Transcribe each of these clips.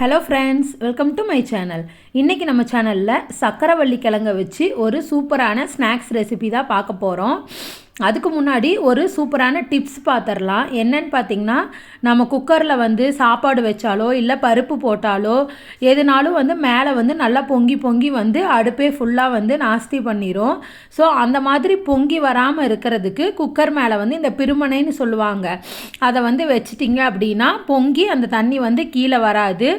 Hello friends welcome to my channel இன்றைக்கி நம்ம சேனலில் சக்கரவள்ளி கிழங்க வச்சு ஒரு சூப்பரான ஸ்நாக்ஸ் ரெசிபி தான் பார்க்க போகிறோம் அதுக்கு முன்னாடி ஒரு சூப்பரான டிப்ஸ் பார்த்துடலாம் என்னன்னு பார்த்தீங்கன்னா நம்ம குக்கரில் வந்து சாப்பாடு வச்சாலோ இல்லை பருப்பு போட்டாலோ எதுனாலும் வந்து மேலே வந்து நல்லா பொங்கி பொங்கி வந்து அடுப்பே ஃபுல்லாக வந்து நாஸ்தி பண்ணிடும் ஸோ அந்த மாதிரி பொங்கி வராமல் இருக்கிறதுக்கு குக்கர் மேலே வந்து இந்த பிருமனைன்னு சொல்லுவாங்க. அதை வந்து வச்சிட்டிங்க அப்படின்னா பொங்கி அந்த தண்ணி வந்து கீழே வராது.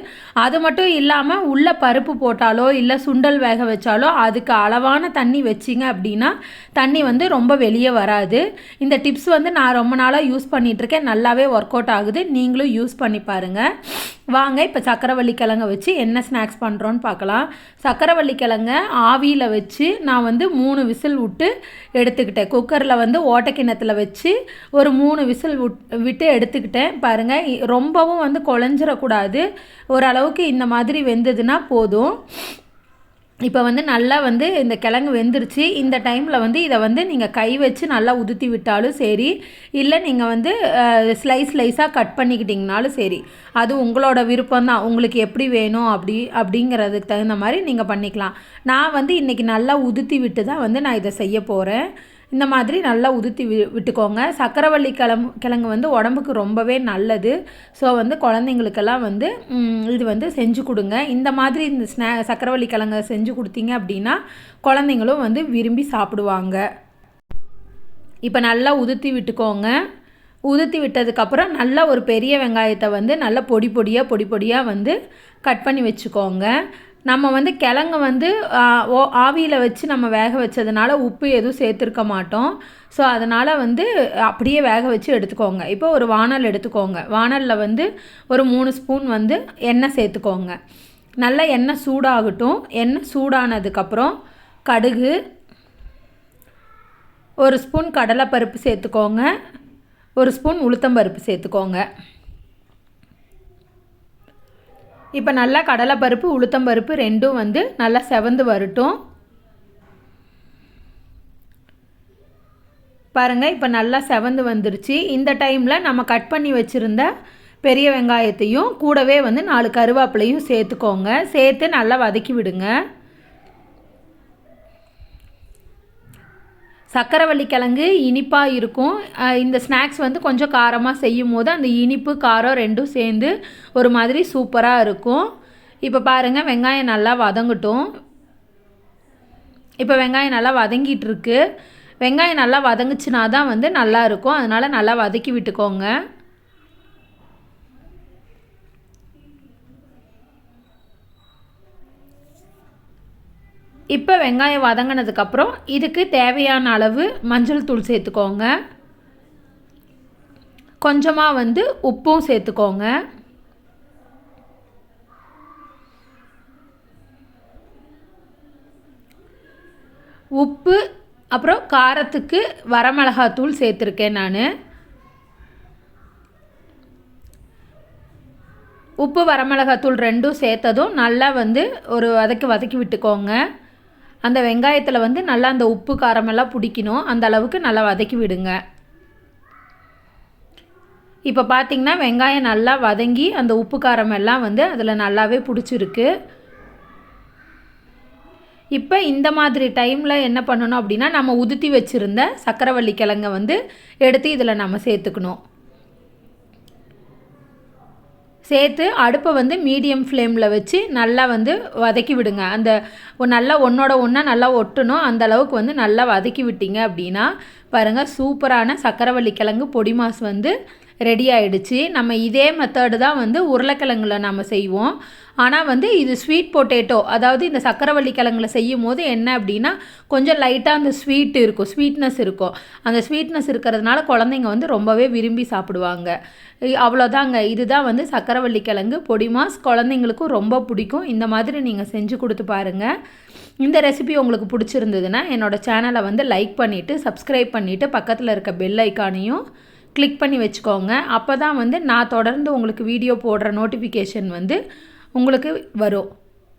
அது மட்டும் இல்லாமல் உள்ள பருப்பு போட்டாலோ இல்லை சுண்டல் வேக வச்சாலோ அதுக்கு அளவான தண்ணி வச்சிங்க அப்படின்னா தண்ணி வந்து ரொம்ப வெளியே வரும் வராது. இந்த டிப்ஸ் வந்து நான் ரொம்ப நாளாக யூஸ் பண்ணிகிட்ருக்கேன் நல்லாவே ஒர்க் அவுட் ஆகுது. நீங்களும் யூஸ் பண்ணி பாருங்கள் வாங்க இப்போ சக்கரவள்ளி கிழங்க வச்சு என்ன ஸ்நாக்ஸ் பண்ணுறோன்னு பார்க்கலாம் சக்கரவள்ளி கிழங்க ஆவியில் வச்சு நான் வந்து மூணு விசில் விட்டு எடுத்துக்கிட்டேன். குக்கரில் வந்து ஓட்டக்கிணத்தில் வச்சு ஒரு மூணு விசில் விட்டு எடுத்துக்கிட்டேன். பாருங்கள் ரொம்பவும் வந்து குழஞ்சிடக்கூடாது ஓரளவுக்கு இந்த மாதிரி வெந்ததுன்னா போதும். இப்போ வந்து நல்லா வந்து இந்த கிழங்கு வெந்துருச்சு. இந்த டைமில் வந்து இதை வந்து நீங்கள் கை வச்சு நல்லா உதுத்தி விட்டாலும் சரி இல்லை நீங்கள் வந்து ஸ்லைஸ் ஸ்லைஸாக கட் பண்ணிக்கிட்டிங்கனாலும் சரி அது உங்களோட விருப்பம் தான். உங்களுக்கு எப்படி வேணும் அப்படி அப்படிங்கிறதுக்கு தகுந்த மாதிரி நீங்கள் பண்ணிக்கலாம். நான் வந்து இன்றைக்கி நல்லா உதுத்தி விட்டு தான் வந்து நான் இதை செய்ய போகிறேன் இந்த மாதிரி நல்லா உதுத்தி வி விட்டுக்கோங்க. சக்கரவள்ளி கிழங்கு கிழங்கு வந்து உடம்புக்கு ரொம்பவே நல்லது. ஸோ வந்து குழந்தைங்களுக்கெல்லாம் வந்து இது வந்து செஞ்சு கொடுங்க. இந்த மாதிரி இந்த ஸ்நே சக்கரவள்ளி கிழங்க செஞ்சு கொடுத்தீங்க அப்படின்னா குழந்தைங்களும் வந்து விரும்பி சாப்பிடுவாங்க. இப்போ நல்லா உதுத்தி விட்டுக்கோங்க. உதுத்தி விட்டதுக்கப்புறம் நல்லா ஒரு பெரிய வெங்காயத்தை வந்து நல்லா பொடி பொடியாக பொடி பொடியாக வந்து கட் பண்ணி வச்சுக்கோங்க. நம்ம வந்து கிழங்கு வந்து ஓ ஆவியில் வச்சு நம்ம வேக வச்சதுனால உப்பு எதுவும் சேர்த்துருக்க மாட்டோம். ஸோ அதனால் வந்து அப்படியே வேக வச்சு எடுத்துக்கோங்க. இப்போ ஒரு வானல் எடுத்துக்கோங்க. வானலில் வந்து ஒரு மூணு ஸ்பூன் வந்து எண்ணெய் சேர்த்துக்கோங்க. நல்லா எண்ணெய் சூடாகட்டும். எண்ணெய் சூடானதுக்கப்புறம் கடுகு ஒரு ஸ்பூன் கடலைப்பருப்பு சேர்த்துக்கோங்க. ஒரு ஸ்பூன் உளுத்தம்பருப்பு சேர்த்துக்கோங்க. இப்போ நல்லா கடலைப்பருப்பு உளுத்தம்பருப்பு ரெண்டும் வந்து நல்லா செவந்து வரட்டும். பாருங்கள் இப்போ நல்லா செவந்து வந்துருச்சு. இந்த டைமில் நம்ம கட் பண்ணி வச்சுருந்த பெரிய வெங்காயத்தையும் கூடவே வந்து நாலு கருவேப்பிலையும் சேர்த்துக்கோங்க. சேர்த்து நல்லா வதக்கி விடுங்க. சக்கரவள்ளி கிழங்கு இனிப்பாக இருக்கும் இந்த ஸ்நாக்ஸ் வந்து கொஞ்சம் காரமாக செய்யும் போது அந்த இனிப்பு காரம் ரெண்டும் சேர்ந்து ஒரு மாதிரி சூப்பராக இருக்கும். இப்போ பாருங்கள் வெங்காயம் நல்லா வதங்கட்டும். இப்போ வெங்காயம் நல்லா வதங்கிட்டுருக்கு வெங்காயம் நல்லா வதங்குச்சுனா தான் வந்து நல்லா இருக்கும். அதனால் நல்லா வதக்கி விட்டுக்கோங்க. இப்போ வெங்காயம் வதங்கினதுக்கப்புறம் இதுக்கு தேவையான அளவு மஞ்சள் தூள் சேர்த்துக்கோங்க. கொஞ்சமாக வந்து உப்பும் சேர்த்துக்கோங்க. உப்பு அப்புறம் காரத்துக்கு வரமிளகாத்தூள் சேர்த்துருக்கேன் நான். உப்பு வரமிளகாத்தூள் ரெண்டும் சேர்த்ததும் நல்லா வந்து ஒரு வதக்கி வதக்கி விட்டுக்கோங்க. அந்த வெங்காயத்தில் வந்து நல்லா அந்த உப்பு காரமெல்லாம் பிடிக்கணும். அந்த அளவுக்கு நல்லா வதக்கி விடுங்க. இப்போ பார்த்திங்கன்னா வெங்காயம் நல்லா வதங்கி அந்த உப்பு காரமெல்லாம் வந்து அதில் நல்லாவே பிடிச்சிருக்கு. இப்போ இந்த மாதிரி டைமில் என்ன பண்ணணும் அப்படின்னா நம்ம உதுத்தி வச்சுருந்த சக்கரவள்ளி கிழங்க வந்து எடுத்து இதில் நம்ம சேர்த்துக்கணும். சேர்த்து அடுப்பை வந்து மீடியம் ஃப்ளேமில் வச்சு நல்லா வந்து வதக்கி விடுங்க. அந்த நல்லா ஒன்றோட ஒன்றா நல்லா ஒட்டணும். அந்த அளவுக்கு வந்து நல்லா வதக்கி விட்டீங்க அப்படின்னா பாருங்கள் சூப்பரான சக்கரவள்ளி கிழங்கு பொடி மாஸ் வந்து ரெடி ஆகிடுச்சு நம்ம இதே மெத்தடு தான் வந்து உருளைக்கிழங்குல நம்ம செய்வோம். ஆனால் வந்து இது ஸ்வீட் பொட்டேட்டோ அதாவது இந்த சக்கரவள்ளி கிழங்குல செய்யும் போது என்ன அப்படின்னா கொஞ்சம் லைட்டாக அந்த ஸ்வீட் இருக்கும் ஸ்வீட்னஸ் இருக்கும். அந்த ஸ்வீட்னஸ் இருக்கிறதுனால குழந்தைங்க வந்து ரொம்பவே விரும்பி சாப்பிடுவாங்க. அவ்வளோதாங்க இதுதான் வந்து சக்கரவள்ளி கிழங்கு பொடிமாஸ் குழந்தைங்களுக்கும் ரொம்ப பிடிக்கும். இந்த மாதிரி நீங்கள் செஞ்சு கொடுத்து பாருங்கள் இந்த ரெசிபி உங்களுக்கு பிடிச்சிருந்ததுன்னா என்னோடய சேனலை வந்து லைக் பண்ணிவிட்டு சப்ஸ்கிரைப் பண்ணிவிட்டு பக்கத்தில் இருக்க பெல் ஐக்கானையும் கிளிக் பண்ணி வச்சுக்கோங்க. அப்போ தான் வந்து நான் தொடர்ந்து உங்களுக்கு வீடியோ போடுற நோட்டிஃபிகேஷன் வந்து உங்களுக்கு வரும்.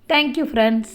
Thank you friends